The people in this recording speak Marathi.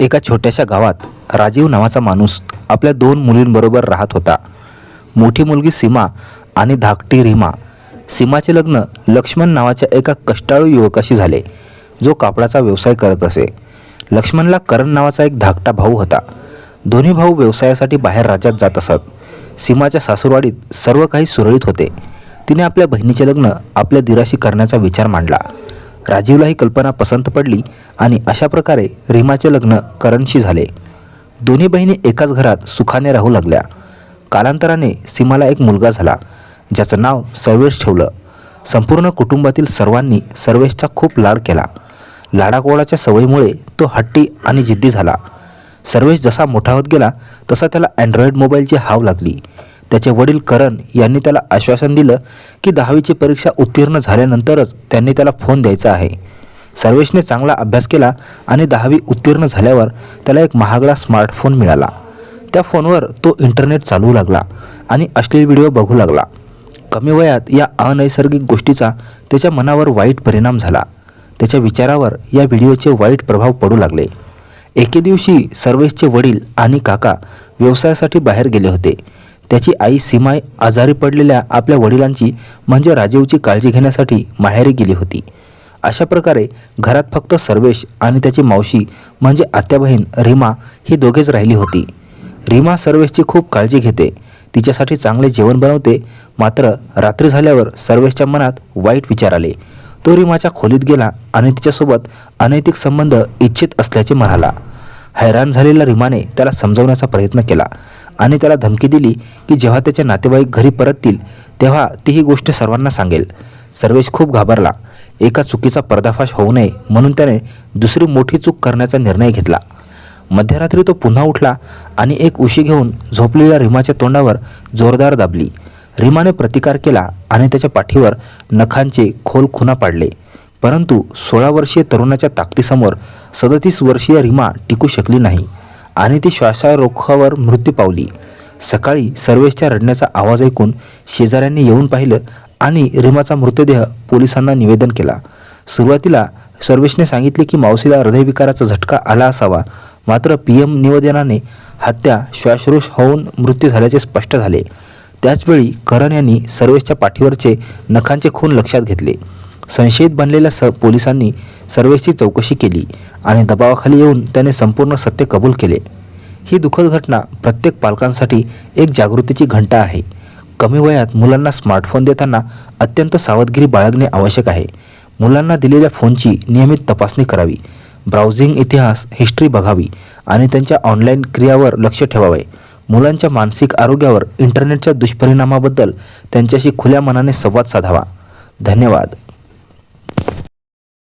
एका छोट्याशा गावात राजीव नावाचा माणूस आपल्या दोन मुलींबरोबर राहत होता. मोठी मुलगी सीमा आणि धाकटी रीमा. सीमाचे लग्न लक्ष्मण नावाच्या एका कष्टाळू युवकाशी झाले जो कापडाचा व्यवसाय करत असे. लक्ष्मणला करण नावाचा एक धाकटा भाऊ होता. दोन्ही भाऊ व्यवसायासाठी बाहेर राज्यात जात असत. सीमाच्या सासूरवाडीत सर्व काही सुरळीत होते. तिने आपल्या बहिणीचे लग्न आपल्या दिराशी करण्याचा विचार मांडला. राजीवला ही कल्पना पसंत पडली आणि अशा प्रकारे रीमाचे लग्न करणशी झाले. दोन्ही बहिणी एकाच घरात सुखाने राहू लागल्या. कालांतराने सीमाला एक मुलगा झाला ज्याचं नाव सर्वेश ठेवलं. संपूर्ण कुटुंबातील सर्वांनी सर्वेशचा खूप लाड केला. लाडाकोडाच्या सवयीमुळे तो हट्टी आणि जिद्दी झाला. सर्वेश जसा मोठा होत गेला तसा त्याला अँड्रॉइड मोबाईलची हाव लागली. त्याचे वडील करण यांनी त्याला आश्वासन दिलं की दहावीची परीक्षा उत्तीर्ण झाल्यानंतरच त्यांनी त्याला फोन द्यायचा आहे. सर्वेशने चांगला अभ्यास केला आणि दहावी उत्तीर्ण झाल्यावर त्याला एक महागडा स्मार्टफोन मिळाला. त्या फोनवर तो इंटरनेट चालवू लागला आणि अश्लील व्हिडिओ बघू लागला. कमी वयात या अनैसर्गिक गोष्टीचा त्याच्या मनावर वाईट परिणाम झाला. त्याच्या विचारावर या व्हिडिओचे वाईट प्रभाव पडू लागले. एके दिवशी सर्वेशचे वडील आणि काका व्यवसायासाठी बाहेर गेले होते. त्याची आई सीमाई आजारी पडलेल्या आपल्या वडिलांची म्हणजे राजीवची काळजी घेण्यासाठी माहेरी गेली होती. अशा प्रकारे घरात फक्त सर्वेश आणि त्याची मावशी म्हणजे आत्याबहीण रीमा ही दोघेच राहिली होती. रीमा सर्वेशची खूप काळजी घेते. तिच्यासाठी चांगले जेवण बनवते. मात्र रात्री झाल्यावर सर्वेशच्या मनात वाईट विचार आले. तो रीमाच्या खोलीत गेला आणि तिच्यासोबत अनैतिक संबंध इच्छित असल्याचे म्हणाला. हैराण झालेल्या रिमाने त्याला समजवण्याचा प्रयत्न केला आणि त्याला धमकी दिली की जेव्हा त्याचे नातेवाईक घरी परततील तेव्हा ती ही गोष्ट सर्वांना सांगेल. सर्वेश खूप घाबरला. एका चुकीचा पर्दाफाश होऊ नये म्हणून त्याने दुसरी मोठी चूक करण्याचा निर्णय घेतला. मध्यरात्री तो पुन्हा उठला आणि एक उशी घेऊन झोपलेल्या रिमाच्या तोंडावर जोरदार दाबली. रिमाने प्रतिकार केला आणि त्याच्या पाठीवर नखांचे खोल खुना पाडले. परंतु सोळा वर्षीय तरुणाच्या ताकदीसमोर सदतीस वर्षीय रीमा टिकू शकली नाही आणि ती श्वासारोखावर मृत्यू पावली. सकाळी सर्वेशच्या रडण्याचा आवाज ऐकून शेजाऱ्यांनी येऊन पाहिलं आणि रीमाचा मृतदेह पोलिसांना निवेदन केला. सुरुवातीला सर्वेशने सांगितले की मावशीला हृदयविकाराचा झटका आला असावा मात्र पी एम निवेदनाने हत्या श्वासरोष होऊन मृत्यू झाल्याचे स्पष्ट झाले. त्याचवेळी करण यांनी सर्वेशच्या पाठीवरचे नखांचे खून लक्षात घेतले. संशयित बनलेल्या स पोलिसांनी सर्वेशची चौकशी केली आणि दबावाखाली येऊन त्याने संपूर्ण सत्य कबूल केले. ही दुःखद घटना प्रत्येक पालकांसाठी एक जागृतीची घंटा आहे. कमी वयात मुलांना स्मार्टफोन देताना अत्यंत सावधगिरी बाळगणे आवश्यक आहे. मुलांना दिलेल्या फोनची नियमित तपासणी करावी. ब्राउझिंग इतिहास हिस्ट्री बघावी आणि त्यांच्या ऑनलाईन क्रियावर लक्ष ठेवावे. मुलांच्या मानसिक आरोग्यावर इंटरनेटच्या दुष्परिणामाबद्दल त्यांच्याशी खुल्या मनाने संवाद साधावा. धन्यवाद.